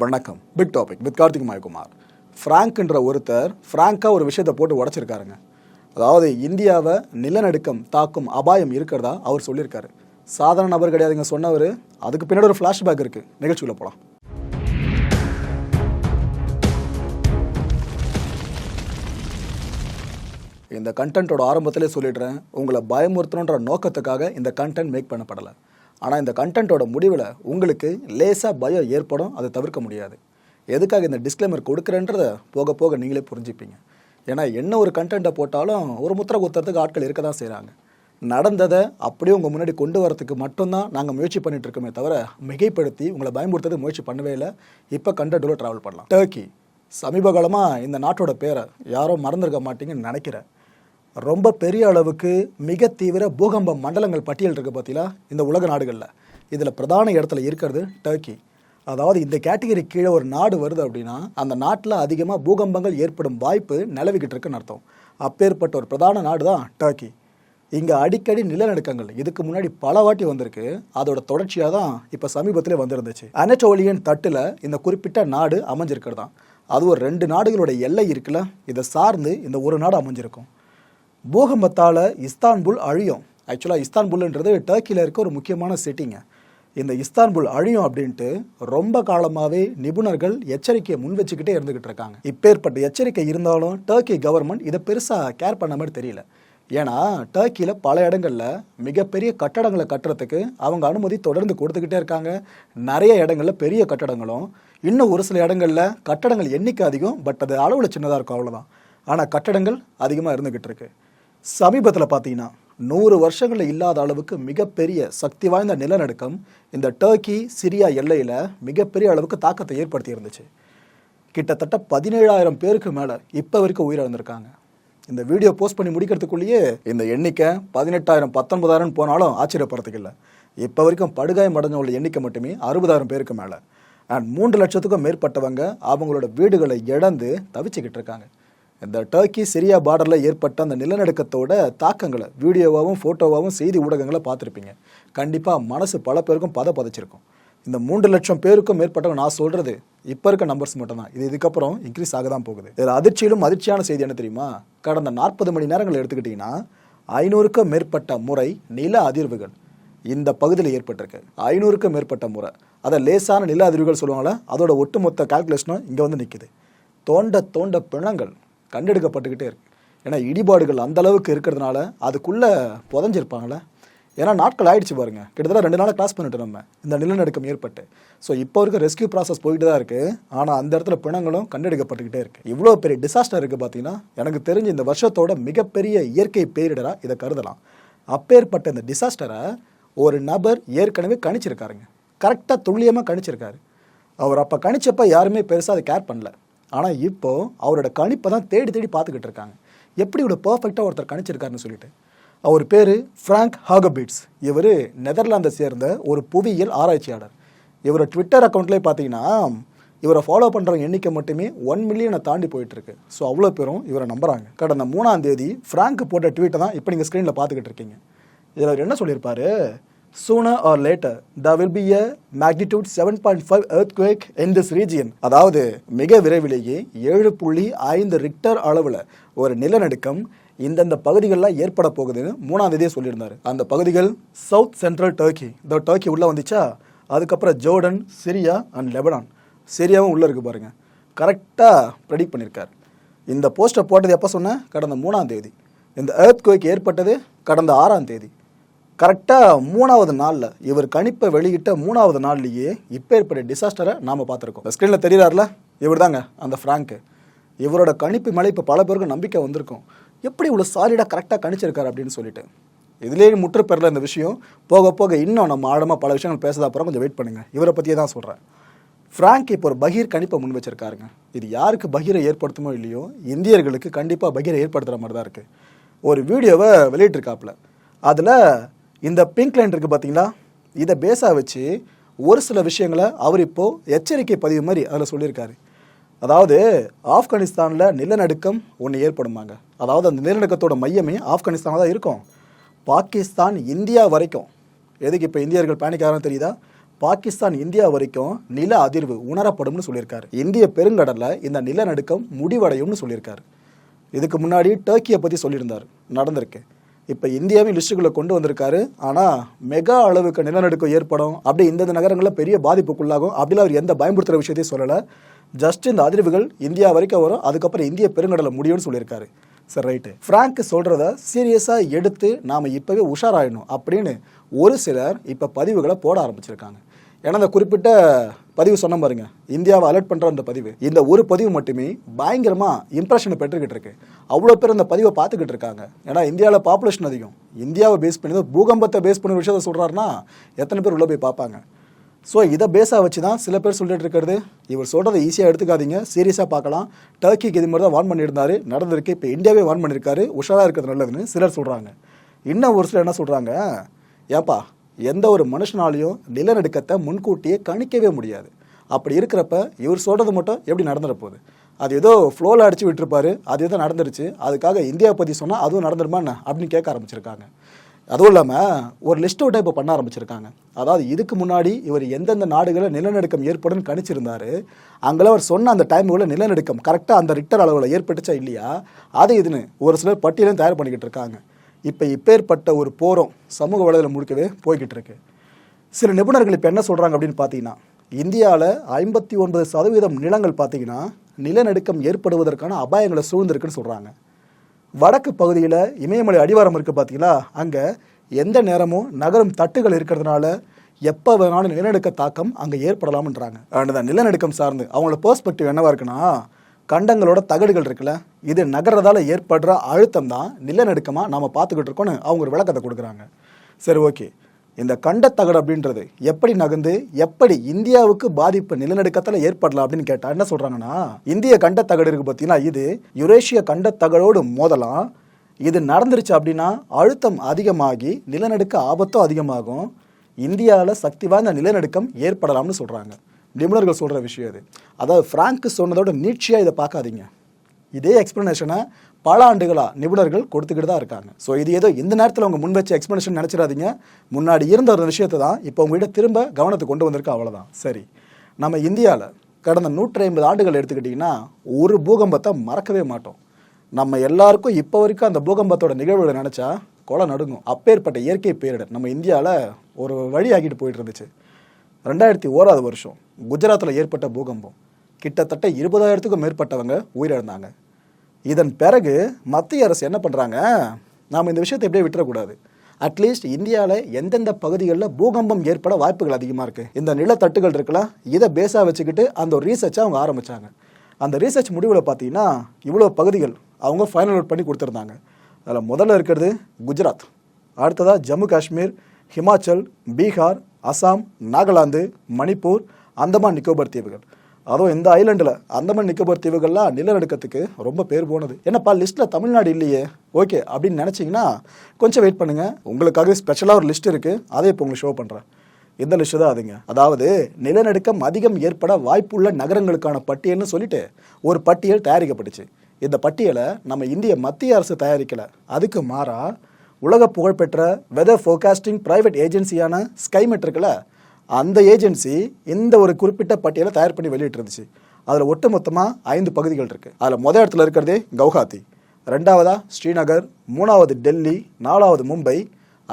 வணக்கம். Big topic with Karthik Mayakumar. ஃப்ராங்க்ன்ற ஒருத்தர் ஃப்ராங்காக ஒரு விஷயத்தை போட்டு உடச்சிருக்காருங்க. அதாவது இந்தியாவை நிலநடுக்கம் தாக்கும் அபாயம் இருக்கிறதா அவர் சொல்லியிருக்காரு. சாதாரண நபர் கிடையாதுங்க சொன்னவர். அதுக்கு பின்னாடி ஒரு ஃப்ளாஷ்பேக் இருக்குது நிகழ்ச்சியில் போகலாம் இந்த கண்டென்ட்டோட ஆரம்பத்திலே சொல்லிடுறேன். உங்களை பயமுறுத்தணுன்ற நோக்கத்துக்காக இந்த கண்டென்ட் மேக் பண்ணப்படலை. ஆனால் இந்த கண்டென்ட்டோட முடிவில் உங்களுக்கு லேசாக பயம் ஏற்படும் அதை தவிர்க்க முடியாது. எதுக்காக இந்த டிஸ்க்ளைமர் கொடுக்குறேன்றத போக போக நீங்களே புரிஞ்சுப்பீங்க. ஏன்னா என்ன ஒரு கண்டென்ட்டை போட்டாலும் ஒரு முத்திரை குத்துறதுக்கு ஆட்கள் இருக்க தான் செய்கிறாங்க நடந்ததை அப்படியே உங்கள் முன்னாடி கொண்டு வரதுக்கு மட்டும்தான் நாங்கள் முயற்சி பண்ணிட்டு இருக்கோமே தவிர மிகைப்படுத்தி உங்களை பயன்படுத்துறது முயற்சி பண்ணவே இல்லை. இப்போ கண்டென்ட்டோட ட்ராவல் பண்ணலாம். டர்க்கி சமீப காலமாக இந்த நாட்டோட பேரை யாரும் மறந்துருக்க மாட்டீங்கன்னு நினைக்கிறேன். ரொம்ப பெரிய அளவுக்கு மிக தீவிர பூகம்ப மண்டலங்கள் பட்டியல் இருக்குது பார்த்தீங்களா இந்த உலக நாடுகளில். இதில் பிரதான இடத்துல இருக்கிறது டர்க்கி. அதாவது இந்த கேட்டகரி கீழே ஒரு நாடு வருது அப்படின்னா அந்த நாட்டில் அதிகமாக பூகம்பங்கள் ஏற்படும் வாய்ப்பு நிலவிக்கிட்டு இருக்குன்னு அர்த்தம். அப்பேற்பட்ட ஒரு பிரதான நாடு தான் டர்க்கி. இங்கே அடிக்கடி நிலநடுக்கங்கள். இதுக்கு முன்னாடி பல வாட்டி வந்திருக்கு. அதோட தொடர்ச்சியாக தான் இப்போ சமீபத்திலே வந்திருந்துச்சு. அனட்டோலியன் தட்டில் இந்த குறிப்பிட்ட நாடு அமைஞ்சிருக்கிறது தான் அது ஒரு ரெண்டு நாடுகளோட எல்லை இருக்குல்ல? இதை சார்ந்து இந்த ஒரு நாடு அமைஞ்சிருக்கும். பூகம்பத்தால் இஸ்தான்புல் அழியும். ஆக்சுவலாக இஸ்தான்புல்ன்றது டர்க்கியில் இருக்க ஒரு முக்கியமான சிட்டிங்க இந்த இஸ்தான்புல் அழியும் அப்படின்ட்டு ரொம்ப காலமாகவே நிபுணர்கள் எச்சரிக்கையை முன் வச்சுக்கிட்டே இருந்துகிட்டு இருக்காங்க. இப்பேற்பட்ட எச்சரிக்கை இருந்தாலும் டர்க்கி கவர்மெண்ட் இதை பெருசாக கேர் பண்ண மாதிரி தெரியல. ஏன்னா டர்க்கியில் பல இடங்களில் மிகப்பெரிய கட்டடங்களை கட்டுறதுக்கு அவங்க அனுமதி தொடர்ந்து கொடுத்துக்கிட்டே இருக்காங்க. நிறைய இடங்களில் பெரிய கட்டடங்களும். இன்னும் ஒரு சில இடங்களில் கட்டடங்கள் எண்ணிக்கை அதிகம் பட் அது அளவில் சின்னதாக இருக்கும் அவ்வளோதான் ஆனால் கட்டடங்கள் அதிகமாக இருந்துக்கிட்டு இருக்குது சமீபத்தில் பார்த்தீங்கன்னா நூறு வருஷங்களில் இல்லாத அளவுக்கு மிகப்பெரிய சக்தி வாய்ந்த நிலநடுக்கம் இந்த டர்க்கி சிரியா எல்லையில் மிகப்பெரிய அளவுக்கு தாக்கத்தை ஏற்படுத்தி இருந்துச்சு கிட்டத்தட்ட பதினேழாயிரம் பேருக்கு மேலே இப்போ வரைக்கும் உயிரிழந்திருக்காங்க. இந்த வீடியோ போஸ்ட் பண்ணி முடிக்கிறதுக்குள்ளேயே இந்த எண்ணிக்கை பதினெட்டாயிரம் பத்தொன்பதாயிரம் போனாலும் ஆச்சரியப்படுறதுக்கு இல்லை. இப்போ வரைக்கும் படுகாயம் அடைஞ்சவங்களோட எண்ணிக்கை மட்டுமே அறுபதாயிரம் பேருக்கு மேலே. அண்ட் மூன்று லட்சத்துக்கும் மேற்பட்டவங்க அவங்களோட வீடுகளை இழந்து தவிச்சுக்கிட்டு இருக்காங்க. இந்த டர்க்கி சிரியா பார்டரில் ஏற்பட்ட அந்த நிலநடுக்கத்தோட தாக்கங்களை வீடியோவாகவும் ஃபோட்டோவாகவும் செய்தி ஊடகங்களை பார்த்துருப்பீங்க. கண்டிப்பாக மனசு பல பேருக்கும் பத பதைச்சிருக்கும். இந்த மூன்று லட்சம் பேருக்கும் மேற்பட்டவங்க நான் சொல்கிறது இப்போ இருக்க நம்பர்ஸ் மட்டும் தான் இது இதுக்கப்புறம் இன்க்ரீஸ் ஆக தான் போகுது. இதில் அதிர்ச்சியிலும் அதிர்ச்சியான செய்தி என்ன தெரியுமா? கடந்த நாற்பது மணி நேரங்கள் எடுத்துக்கிட்டிங்கன்னா ஐநூறுக்கும் மேற்பட்ட முறை நில அதிர்வுகள் இந்த பகுதியில் ஏற்பட்டிருக்கு. ஐநூறுக்கும் மேற்பட்ட முறை. அதை லேசான நில அதிர்வுகள் சொல்லுவாங்களே அதோட ஒட்டுமொத்த கால்குலேஷனும் இங்கே வந்து நிற்குது தோண்ட தோண்ட பிணங்கள் கண்டெடுக்கப்பட்டுக்கிட்டே இருக்கு. ஏன்னா இடிபாடுகள் அந்த அளவுக்கு இருக்கிறதுனால அதுக்குள்ளே புதஞ்சிருப்பாங்களே ஏன்னா நாட்கள் ஆயிடுச்சு பாருங்க. கிட்டத்தட்ட ரெண்டு நாள் கிளாஸ் பண்ணிட்டு நம்ம. இந்த நிலநடுக்கம் ஏற்பட்டு. ஸோ இப்போ இருக்க ரெஸ்கியூ ப்ராசஸ் போயிட்டு தான் இருக்குது ஆனால் அந்த இடத்துல பிணங்களும் கண்டெடுக்கப்பட்டுக்கிட்டே இருக்குது இவ்வளோ பெரிய டிசாஸ்டர் இருக்குது பார்த்தீங்கன்னா எனக்கு தெரிஞ்சு இந்த வருஷத்தோட மிகப்பெரிய இயற்கை பேரிடராக இதை கருதலாம். அப்பேற்பட்ட இந்த டிசாஸ்டரை ஒரு நபர் ஏற்கனவே கணிச்சிருக்காருங்க. கரெக்டாக துல்லியமாக கணிச்சிருக்காரு. அவர் அப்போ கணிச்சப்போ யாருமே பெருசாக அதை கேர் பண்ணல. ஆனால் இப்போ அவரோட கணிப்பை தான் தேடி தேடி பார்த்துக்கிட்டு இருக்காங்க. எப்படி இவ்வளோ பர்ஃபெக்டாக ஒருத்தர் கணிச்சிருக்காருன்னு சொல்லிட்டு. அவர் பேர் ஃப்ராங்க் ஹாகபிட்ஸ் இவர் நெதர்லாந்தை சேர்ந்த ஒரு புவியியல் ஆராய்ச்சியாளர். இவர் ட்விட்டர் அக்கௌண்ட்லேயே பார்த்தீங்கன்னா இவரை ஃபாலோ பண்ணுற எண்ணிக்கை மட்டுமே ஒன் மில்லியனை தாண்டி போயிட்டுருக்கு ஸோ அவ்வளோ பேரும் இவரை நம்புகிறாங்க கடந்த மூணாம் தேதி ஃப்ராங்க் போட்ட ட்வீட்டை தான் இப்போ நீங்கள் ஸ்க்ரீனில் பார்த்துக்கிட்டு இருக்கீங்க. இதில் அவர் என்ன சொல்லியிருப்பாரு? Sooner or later there will be a magnitude 7.5 earthquake in this region. அதாவது மிக விரைவிலேயே ஏழு புள்ளி ஐந்து ரிக்டர் அளவில் ஒரு நிலநடுக்கம் இந்தந்த பகுதிகளில் ஏற்பட போகுதுன்னு மூணாம் தேதியே சொல்லியிருந்தாரு. அந்த பகுதிகள் சவுத் சென்ட்ரல் டர்க்கி இந்த டர்க்கி உள்ளே வந்துச்சா? அதுக்கப்புறம் ஜோர்டன் சிரியா அண்ட் லெபனான் சிரியாவும் உள்ளே இருக்கு பாருங்கள் கரெக்டாக ப்ரெடிக்ட் பண்ணியிருக்கார் இந்த போஸ்டை போட்டது எப்போ சொன்னேன் கடந்த மூணாம் தேதி. இந்த எர்த் ஏற்பட்டது கடந்த ஆறாம் தேதி. கரெக்டாக மூணாவது நாளில் இவர் கணிப்பை வெளியிட்ட மூணாவது நாள்லேயே இப்போ ஏற்பட்ட டிசாஸ்டரை நாம் பார்த்துருக்கோம். ஸ்க்ரீனில் தெரிகிறார்ல இவர் தாங்க அந்த ஃப்ராங்க்கு இவரோட கணிப்பு மேலே இப்போ பல பேருக்கு நம்பிக்கை வந்திருக்கும். எப்படி இவ்வளோ சாலிடாக கரெக்டாக கணிச்சிருக்காரு அப்படின்னு சொல்லிட்டு. இதுலேயே முற்று பெறல இந்த விஷயம். போக போக இன்னும் நம்ம ஆழமாக பல விஷயங்கள் பேசுறதா அப்புறம் கொஞ்சம் வெயிட் பண்ணுங்கள் இவரை பற்றியே தான் சொல்கிறேன் ஃப்ராங்க் இப்போ ஒரு பகீர் கணிப்பை முன் வச்சிருக்காருங்க. இது யாருக்கு பகீரை ஏற்படுத்துமோ இல்லையோ இந்தியர்களுக்கு கண்டிப்பாக பகீரை ஏற்படுத்துகிற மாதிரி தான் இருக்குது ஒரு வீடியோவை வெளியிட்டிருக்காப்புல. அதில் இந்த பிங்க் லைன் இருக்குது பார்த்தீங்களா இதை பேஸாக வச்சு ஒரு சில விஷயங்களை அவர் இப்போது எச்சரிக்கை பதிவு மாதிரி அதில் சொல்லியிருக்காரு. அதாவது ஆப்கானிஸ்தானில் நிலநடுக்கம் ஒன்று ஏற்படுமாங்க. அதாவது அந்த நிலநடுக்கத்தோட மையமே ஆப்கானிஸ்தானில் தான் இருக்கும். பாகிஸ்தான் இந்தியா வரைக்கும். எதுக்கு இப்போ இந்தியர்கள் பேனிக் தெரியுதா? பாகிஸ்தான் இந்தியா வரைக்கும் நில அதிர்வு உணரப்படும்னு சொல்லியிருக்காரு. இந்திய பெருங்கடலில் இந்த நிலநடுக்கம் முடிவடையும்னு சொல்லியிருக்காரு. இதுக்கு முன்னாடி டர்க்கியை பற்றி சொல்லியிருந்தார். நடந்திருக்கு. இப்போ இந்தியாவையும் லிஸ்ட்டுக்குள்ளே கொண்டு வந்திருக்காரு. ஆனால் மெகா அளவுக்கு நிலநடுக்கம் ஏற்படும். அப்படி இந்தந்த நகரங்களில் பெரிய பாதிப்புக்குள்ளாகும். அப்படிலாம் அவர் எந்த பயன்படுத்துகிற விஷயத்தையும் சொல்லலை. ஜஸ்ட் இந்த அதிர்வுகள் இந்தியா வரைக்கும் வரும். அதுக்கப்புறம் இந்திய பெருங்கடலை முடியும்னு சொல்லியிருக்காரு. சரி ரைட்டு ஃப்ராங்க் சொல்கிறத சீரியஸாக எடுத்து நாம் இப்போவே உஷாராயிடணும் அப்படின்னு ஒரு சிலர் இப்போ பதிவுகளை போட ஆரம்பிச்சிருக்காங்க. ஏன்னா அந்த குறிப்பிட்ட பதிவு சொன்ன பாருங்க. இந்தியாவை அலர்ட் பண்ணுற அந்த பதிவு. இந்த ஒரு பதிவு மட்டுமே பயங்கரமாக இம்ப்ரெஷனை பெற்றுக்கிட்டு இருக்கு. அவ்வளோ பேர் அந்த பதிவை பார்த்துக்கிட்டு இருக்காங்க. ஏன்னா இந்தியாவில் பாப்புலேஷன் அதிகம். இந்தியாவை பேஸ் பண்ணி பூகம்பத்தை பேஸ் பண்ணி விஷயத்த சொல்கிறாருன்னா எத்தனை பேர் உள்ளே போய் பார்ப்பாங்க. ஸோ இதை பேஸாக வச்சு தான் சில பேர் சொல்லிட்டு இருக்கிறது. இவர் சொல்கிறத ஈஸியாக எடுத்துக்காதீங்க. சீரியஸாக பார்க்கலாம். டர்க்கிக்கு இது மாதிரி தான் வார்ன் பண்ணியிருந்தாரு. நடந்திருக்கு. இப்போ இந்தியாவே வார்ன் பண்ணியிருக்காரு. உஷாராக இருக்கிறது நல்லதுன்னு சிலர் சொல்கிறாங்க இன்னும் ஒரு சிலர் என்ன சொல்கிறாங்க ஏப்பா எந்த ஒரு மனுஷனாலையும் நிலநடுக்கத்தை முன்கூட்டியே கணிக்கவே முடியாது. அப்படி இருக்கிறப்ப இவர் சொல்கிறது மட்டும் எப்படி நடந்துட போகுது? அது ஏதோ ஃப்ளோவில் அடிச்சு விட்டுருப்பாரு. அது ஏதோ நடந்துருச்சு. அதுக்காக இந்தியா பற்றி சொன்னால் அதுவும் நடந்துருமா என்ன அப்படின்னு கேட்க ஆரம்பிச்சிருக்காங்க. அதுவும் இல்லாமல் ஒரு லிஸ்ட் அவுட்டை இப்போ பண்ண ஆரம்பிச்சிருக்காங்க. அதாவது இதுக்கு முன்னாடி இவர் எந்தெந்த நாடுகளில் நிலநடுக்கம் ஏற்படும் கணிச்சிருந்தாரு. அங்கெல்லாம் அவர் சொன்ன அந்த டைமுக்குள்ள நிலநடுக்கம் கரெக்டாக அந்த ரிக்டர் அளவில் ஏற்பட்டுச்சா இல்லையா? அது இதுன்னு ஒரு சிலர் பட்டியலும் தயார் பண்ணிக்கிட்டு இருக்காங்க. இப்போ இப்பேற்பட்ட ஒரு போரும் சமூக வலைதளம் முழுக்கவே போய்கிட்டு இருக்கு சில நிபுணர்கள் இப்போ என்ன சொல்கிறாங்க அப்படின்னு பார்த்தீங்கன்னா இந்தியாவில் ஐம்பத்தி ஒன்பது சதவீதம் நிலங்கள் பார்த்தீங்கன்னா நிலநடுக்கம் ஏற்படுவதற்கான அபாயங்களை சூழ்ந்திருக்குன்னு சொல்கிறாங்க வடக்கு பகுதியில் இமயமலை அடிவாரம் இருக்குது பார்த்தீங்களா அங்கே எந்த நேரமும் நகரும் தட்டுகள் இருக்கிறதுனால எப்போ வேணாலும் நிலநடுக்க தாக்கம் அங்கே ஏற்படலாம்ன்றாங்க. அண்ட் அந்த நிலநடுக்கம் சார்ந்து அவங்களோட பெர்ஸ்பெக்டிவ் என்னவாக இருக்குன்னா கண்டங்களோட தகடுகள் இருக்குல்ல இது நகர்றதால ஏற்படுற அழுத்தம் தான் நிலநடுக்கமாக நாம் பார்த்துக்கிட்டு இருக்கோன்னு அவங்க ஒரு விளக்கத்தை கொடுக்குறாங்க. சரி ஓகே. இந்த கண்டத்தகடு அப்படின்றது எப்படி நகர்ந்து எப்படி இந்தியாவுக்கு பாதிப்பு நிலநடுக்கத்தில் ஏற்படலாம் அப்படின்னு கேட்டால் என்ன சொல்கிறாங்கன்னா இந்திய கண்டத்தகடு இருக்கு பார்த்தீங்கன்னா இது யுரேஷிய கண்டத்தகடோடு மோதலாம். இது நடந்துருச்சு அப்படின்னா அழுத்தம் அதிகமாகி நிலநடுக்க ஆபத்தும் அதிகமாகும். இந்தியாவில் சக்தி வாய்ந்த நிலநடுக்கம் ஏற்படலாம்னு சொல்கிறாங்க நிபுணர்கள் சொல்கிற விஷயம் இது. அதாவது ஃப்ராங்க் சொன்னதோட நீட்சியாக இதை பார்க்காதீங்க. இதே எக்ஸ்ப்ளனேஷனை பல ஆண்டுகளாக நிபுணர்கள் கொடுத்துக்கிட்டு தான் இருக்காங்க. ஸோ இது ஏதோ இந்த நேரத்தில் அவங்க முன் வச்ச எக்ஸ்ப்ளனேஷன் நினச்சிடாதீங்க. முன்னாடி இருந்த ஒரு விஷயத்தை தான் இப்போ உங்ககிட்ட திரும்ப கவனத்துக்கு கொண்டு வந்திருக்கு அவ்வளோதான் சரி. நம்ம இந்தியாவில் கடந்த நூற்றி ஐம்பது ஆண்டுகள் எடுத்துக்கிட்டிங்கன்னா ஒரு பூகம்பத்தை மறக்கவே மாட்டோம். நம்ம எல்லாருக்கும் இப்போ வரைக்கும் அந்த பூகம்பத்தோட நிகழ்வுகளை நினச்சா கொலை நடுங்கும். அப்பேற்பட்ட இயற்கை பேரிடர் நம்ம இந்தியாவில் ஒரு வழி ஆகிட்டு போயிட்டு இருந்துச்சு. ரெண்டாயிரத்தி ஓராவது வருஷம். குஜராத்தில் ஏற்பட்ட பூகம்பம். கிட்டத்தட்ட இருபதாயிரத்துக்கும் மேற்பட்டவங்க உயிரிழந்தாங்க. இதன் பிறகு மத்திய அரசு என்ன பண்ணுறாங்க நாம் இந்த விஷயத்தை எப்படியே விட்டுறக்கூடாது. அட்லீஸ்ட் இந்தியாவில் எந்தெந்த பகுதிகளில் பூகம்பம் ஏற்பட வாய்ப்புகள் அதிகமாக இருக்குது இந்த நிலத்தட்டுகள் இருக்கலாம் இதை பேஸாக வச்சுக்கிட்டு அந்த ஒரு ரீசர்ச்சை அவங்க ஆரம்பித்தாங்க அந்த ரீசர்ச் முடிவில் பார்த்தீங்கன்னா இவ்வளோ பகுதிகள் அவங்க ஃபைனல் அவுட் பண்ணி கொடுத்துருந்தாங்க. அதில் முதல்ல இருக்கிறது குஜராத். அடுத்ததாக ஜம்மு காஷ்மீர் ஹிமாச்சல் பீகார் அசாம் நாகாலாந்து மணிப்பூர் அந்தமான் நிக்கோபர் தீவுகள். அதுவும் இந்த ஐலண்டில் அந்தமான் நிக்கோபர் தீவுகள்லாம் நிலநடுக்கத்துக்கு ரொம்ப பேர் போனது. என்னப்பா லிஸ்ட்டில் தமிழ்நாடு இல்லையே. ஓகே அப்படின்னு நினச்சிங்கன்னா கொஞ்சம் வெயிட் பண்ணுங்கள் உங்களுக்காக ஸ்பெஷலாக ஒரு லிஸ்ட் இருக்குது அதை இப்போ உங்களுக்கு ஷோ பண்ணுறேன் இந்த லிஸ்ட்டு தான் அதுங்க. அதாவது நிலநடுக்கம் அதிகம் ஏற்பட வாய்ப்புள்ள நகரங்களுக்கான பட்டியல்னு சொல்லிட்டு ஒரு பட்டியல் தயாரிக்கப்பட்டுச்சு. இந்த பட்டியலை நம்ம இந்திய மத்திய அரசு தயாரிக்கலை. அதுக்கு மாறாக உலக புகழ்பெற்ற வெதர் ஃபோகாஸ்டிங் ப்ரைவேட் ஏஜென்சியான ஸ்கைமெட் இருக்குல்ல அந்த ஏஜென்சி இந்த ஒரு குறிப்பிட்ட பட்டியலை தயார் பண்ணி வெளியிட்டிருந்துச்சு. அதில் ஒட்டுமொத்தமாக ஐந்து பகுதிகள் இருக்குது அதில் மொதல் இடத்துல இருக்கிறதே கவுஹாத்தி. ரெண்டாவதா ஸ்ரீநகர் மூணாவது டெல்லி நாலாவது மும்பை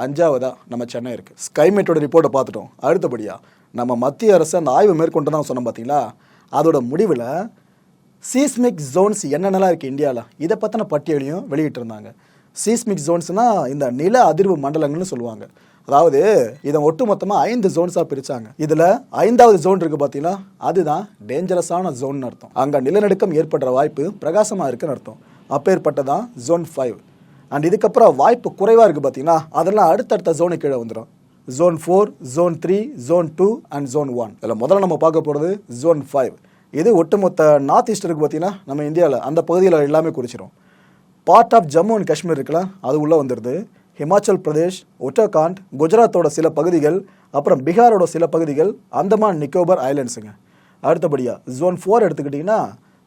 அஞ்சாவதா நம்ம சென்னை இருக்குது ஸ்கைமேட்டோட ரிப்போர்ட்டை பார்த்துட்டோம். அடுத்தபடியாக நம்ம மத்திய அரசு அந்த ஆய்வு மேற்கொண்டு தான் சொன்னோம் பார்த்தீங்களா அதோட முடிவில் சீஸ்மிக் ஜோன்ஸ் என்னென்னலாம் இருக்குது இந்தியாவில் இதை பற்றின பட்டியலையும் வெளியிட்டிருந்தாங்க. சீஸ்மிக் ஜோன்ஸ்னால் இந்த நில அதிர்வு மண்டலங்கள்னு சொல்லுவாங்க. அதாவது இதை ஒட்டுமொத்தமாக ஐந்து ஜோன்ஸாக பிரித்தாங்க இதில் ஐந்தாவது ஜோன் இருக்குது பார்த்தீங்கன்னா அதுதான் டேஞ்சரஸான ஜோன் அர்த்தம். அங்கே நிலநடுக்கம் ஏற்படுற வாய்ப்பு பிரகாசமாக இருக்குன்னு அர்த்தம். அப்பேற்பட்டதான் ஜோன் ஃபைவ் அண்ட் இதுக்கப்புறம் வாய்ப்பு குறைவாக இருக்குது பார்த்தீங்கன்னா அதெல்லாம் அடுத்தடுத்த ஜோனு கீழே வந்துடும் zone four zone three zone two and zone one இதில் முதல்ல நம்ம பார்க்க போகிறது ஜோன் ஃபைவ் இது ஒட்டுமொத்த நார்த் ஈஸ்ட் இருக்குது பார்த்தீங்கன்னா நம்ம இந்தியாவில் அந்த பகுதியில் எல்லாமே குறிச்சிடும் part of Jammu and Kashmir இருக்குல்ல? அது உள்ளே வந்துடுது ஹிமாச்சல் பிரதேஷ் உத்தரகாண்ட் குஜராத்தோட சில பகுதிகள் அப்புறம் பீகாரோட சில பகுதிகள் அந்தமான் நிக்கோபர் ஐலண்ட்ஸுங்க. அடுத்தபடியாக ஜோன் ஃபோர் எடுத்துக்கிட்டிங்கன்னா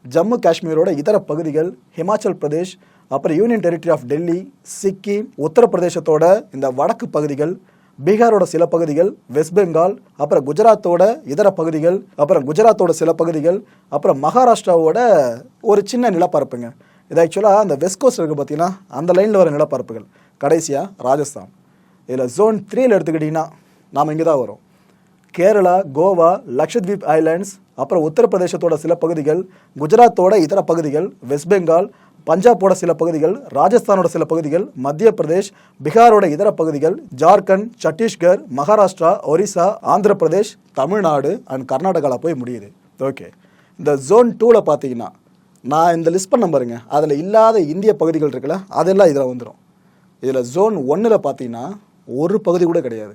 ஜம்மு காஷ்மீரோட இதர பகுதிகள் ஹிமாச்சல் பிரதேஷ் அப்புறம் union territory of Delhi Sikkim உத்தரப்பிரதேசத்தோட இந்த வடக்கு பகுதிகள் பீகாரோட சில பகுதிகள் வெஸ்ட் பெங்கால் அப்புறம் குஜராத்தோட இதர பகுதிகள் அப்புறம் குஜராத்தோட சில பகுதிகள் அப்புறம் மகாராஷ்டிராவோட ஒரு சின்ன நிலப்பரப்புங்க. இது ஆக்சுவலாக அந்த வெஸ்ட் கோஸ்ட் இருக்குது பார்த்தீங்கன்னா அந்த லைனில் வர நிலப்பரப்புகள். கடைசியாக ராஜஸ்தான். இதில் ஜோன் த்ரீயில் எடுத்துக்கிட்டிங்கன்னா நாம் இங்கே தான் வரும். கேரளா கோவா லக்ஷத்வீப் ஐலாண்ட்ஸ் அப்புறம் உத்தரப்பிரதேசத்தோட சில பகுதிகள் குஜராத்தோட இதர பகுதிகள் வெஸ்ட் பெங்கால் பஞ்சாபோட சில பகுதிகள் ராஜஸ்தானோட சில பகுதிகள் மத்திய பிரதேஷ் பீகாரோட இதர பகுதிகள் ஜார்க்கண்ட் சத்தீஸ்கர் மகாராஷ்டிரா ஒரிசா ஆந்திர பிரதேஷ் தமிழ்நாடு அண்ட் கர்நாடகாவில் போய் முடியுது. ஓகே இந்த ஜோன் டூவில் பார்த்தீங்கன்னா நான் இந்த லிஸ்ட் பண்ண பாருங்க. அதில் இல்லாத இந்திய பகுதிகள் இருக்குல்ல அதெல்லாம் இதில் வந்துடும் இதில் ஜோன் ஒன்றில் பார்த்தீங்கன்னா ஒரு பகுதி கூட கிடையாது.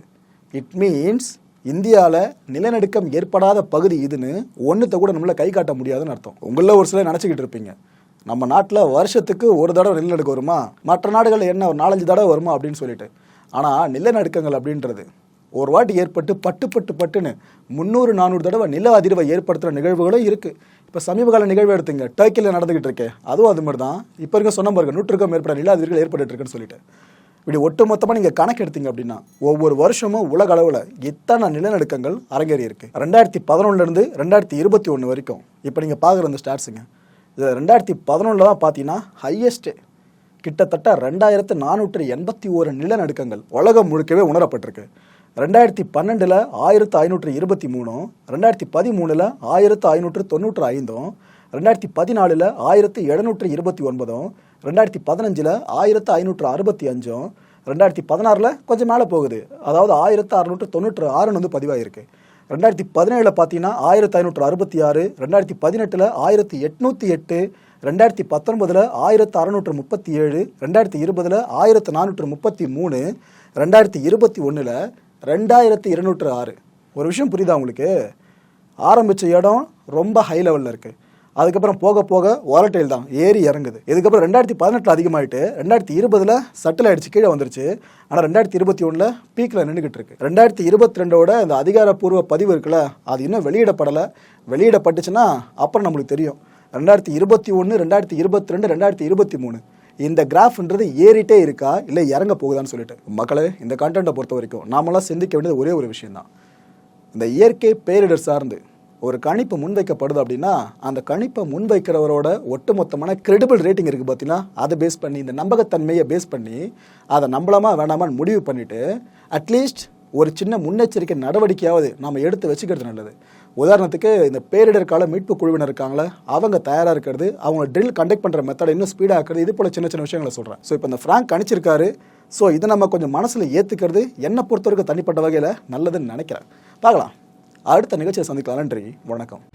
இட் மீன்ஸ் இந்தியாவில் நிலநடுக்கம் ஏற்படாத பகுதி இதுன்னு ஒன்றுத்த கூட நம்மளால் கை காட்ட முடியாதுன்னு அர்த்தம். உங்களில் ஒரு சிலர் நினச்சிக்கிட்டு இருப்பீங்க. நம்ம நாட்டில் வருஷத்துக்கு ஒரு தடவை நிலநடுக்கம் வருமா? மற்ற நாடுகளில் என்ன ஒரு நாலஞ்சு தடவை வருமா அப்படின்னு சொல்லிட்டு. ஆனால் நிலநடுக்கங்கள் அப்படின்றது ஒரு வாட்டி ஏற்பட்டு பட்டு பட்டு பட்டுன்னு முந்நூறு நானூறு தடவை நில அதிர்வை ஏற்படுத்துகிற நிகழ்வுகளும் இருக்குது இப்போ சமீபகால நிகழ்வு எடுத்துங்க. டர்க்கியில் நடந்துக்கிட்டு இருக்கே. அதுவும் அது மாதிரி தான். இப்போ இருக்க சொன்ன பாருங்க நூற்றுக்கும் மேற்பட்ட நில அதிர்வுகள் ஏற்பட்டு இருக்குன்னு சொல்லிட்டு. இப்படி ஒட்டுமொத்தமாக நீங்கள் கணக்கு எடுத்தீங்க அப்படின்னா ஒவ்வொரு வருஷமும் உலக அளவில் இத்தனை நிலநடுக்கங்கள் அரங்கேறி இருக்குது ரெண்டாயிரத்தி பதினொன்றுலேருந்து ரெண்டாயிரத்தி இருபத்தி ஒன்று வரைக்கும். இப்போ நீங்கள் பார்க்குற அந்த ஸ்டாட்ஸுங்க இதில் ரெண்டாயிரத்தி பதினொன்றில் தான் பார்த்தீங்கன்னா ஹையஸ்ட்டு கிட்டத்தட்ட ரெண்டாயிரத்து நானூற்று எண்பத்தி ஓரு நிலநடுக்கங்கள் உலகம் முழுக்கவே உணரப்பட்டிருக்கு. ரெண்டாயிரத்தி பன்னெண்டில் ஆயிரத்து ஐநூற்று இருபத்தி மூணும் ரெண்டாயிரத்தி பதிமூணில் ஆயிரத்து ஐநூற்று தொண்ணூற்று ஐந்தும் ரெண்டாயிரத்தி பதினாலில் ஆயிரத்து எழுநூற்று இருபத்தி ஒன்பதும் ரெண்டாயிரத்தி பதினஞ்சில் ஆயிரத்து ஐநூற்று அறுபத்தி அஞ்சும் ரெண்டாயிரத்தி பதினாறில் கொஞ்சம் மேலே போகுது. அதாவது ஆயிரத்து அறுநூற்று தொண்ணூற்று ஆறுன்னு வந்து பதிவாயிருக்கு. ரெண்டாயிரத்தி பதினேழில் பார்த்தீங்கன்னா ஆயிரத்து ஐநூற்று அறுபத்தி ஆறு ரெண்டாயிரத்தி பதினெட்டில் ஆயிரத்தி எட்நூற்றி எட்டு ரெண்டாயிரத்தி பத்தொன்பதில் ஆயிரத்து அறநூற்று முப்பத்தி ஏழு ரெண்டாயிரத்தி இருபதில் ஆயிரத்து நானூற்று முப்பத்தி மூணு ரெண்டாயிரத்தி இருபத்தி ஒன்றில் ரெண்டாயிரத்தி இருநூற்று ஆறு. ஒரு விஷயம் புரியுதா உங்களுக்கு? ஆரம்பித்த இடம் ரொம்ப ஹை லெவலில் இருக்குது அதுக்கப்புறம் போக போக வாலட்டைல் தான் ஏறி இறங்குது. இதுக்கப்புறம் ரெண்டாயிரத்தி பதினெட்டில் அதிகமாகிட்டு ரெண்டாயிரத்தி இருபதில் சட்டில் ஆயிடுச்சு கீழே வந்துருச்சு. ஆனால் ரெண்டாயிரத்தி இருபத்தி ஒன்றில் பீக்கில் நின்றுக்கிட்டு இருக்கு. ரெண்டாயிரத்தி இருபத்தி ரெண்டோட இந்த அதிகாரப்பூர்வ பதிவு இருக்குல்ல அது இன்னும் வெளியிடப்படலை. வெளியிடப்பட்டுச்சுன்னா அப்புறம் நம்மளுக்கு தெரியும். ரெண்டாயிரத்தி இருபத்தி ஒன்று ரெண்டாயிரத்தி இருபத்தி ரெண்டு ரெண்டாயிரத்தி இருபத்தி மூணு. இந்த கிராஃப்ன்றது ஏறிட்டே இருக்கா? இல்லை இறங்க போகுதான்னு சொல்லிட்டு. மக்களே இந்த கண்டென்ட்டை பொறுத்த வரைக்கும் நாமெல்லாம் சிந்திக்க வேண்டியது ஒரே ஒரு விஷயம்தான். இந்த இயற்கை பேரிடர் சார்ந்து ஒரு கணிப்பு முன்வைக்கப்படுது அப்படின்னா அந்த கணிப்பை முன்வைக்கிறவரோட ஒட்டுமொத்தமான கிரெடிபிள் ரேட்டிங் இருக்குது பார்த்தீங்கன்னா அதை பேஸ் பண்ணி இந்த நம்பகத்தன்மையை பேஸ் பண்ணி அதை நம்பலாமா வேணாமான்னு முடிவு பண்ணிவிட்டு அட்லீஸ்ட் ஒரு சின்ன முன்னெச்சரிக்கை நடவடிக்கையாவது நம்ம எடுத்து வச்சுக்கிறது நல்லது. உதாரணத்துக்கு இந்த பேரிடர் கால மீட்பு குழுவினர் இருக்காங்களே அவங்க தயாராக இருக்கிறது அவங்க ட்ரில் கண்டக்ட் பண்ணுற மெத்தடை இன்னும் ஸ்பீடாக இருக்கிறது இது போல சின்ன சின்ன விஷயங்களை சொல்கிறேன் ஸோ இப்போ இந்த ஃப்ராங்க் கணிச்சிருக்காரு ஸோ இதை நம்ம கொஞ்சம் மனசில் ஏற்றுக்கிறது என்னை பொறுத்தவரைக்கும் தனிப்பட்ட வகையில் நல்லதுன்னு நினைக்கிறேன். பார்க்கலாம். அடுத்த நிகழ்ச்சியை சந்திக்கலாம் நன்றி வணக்கம்.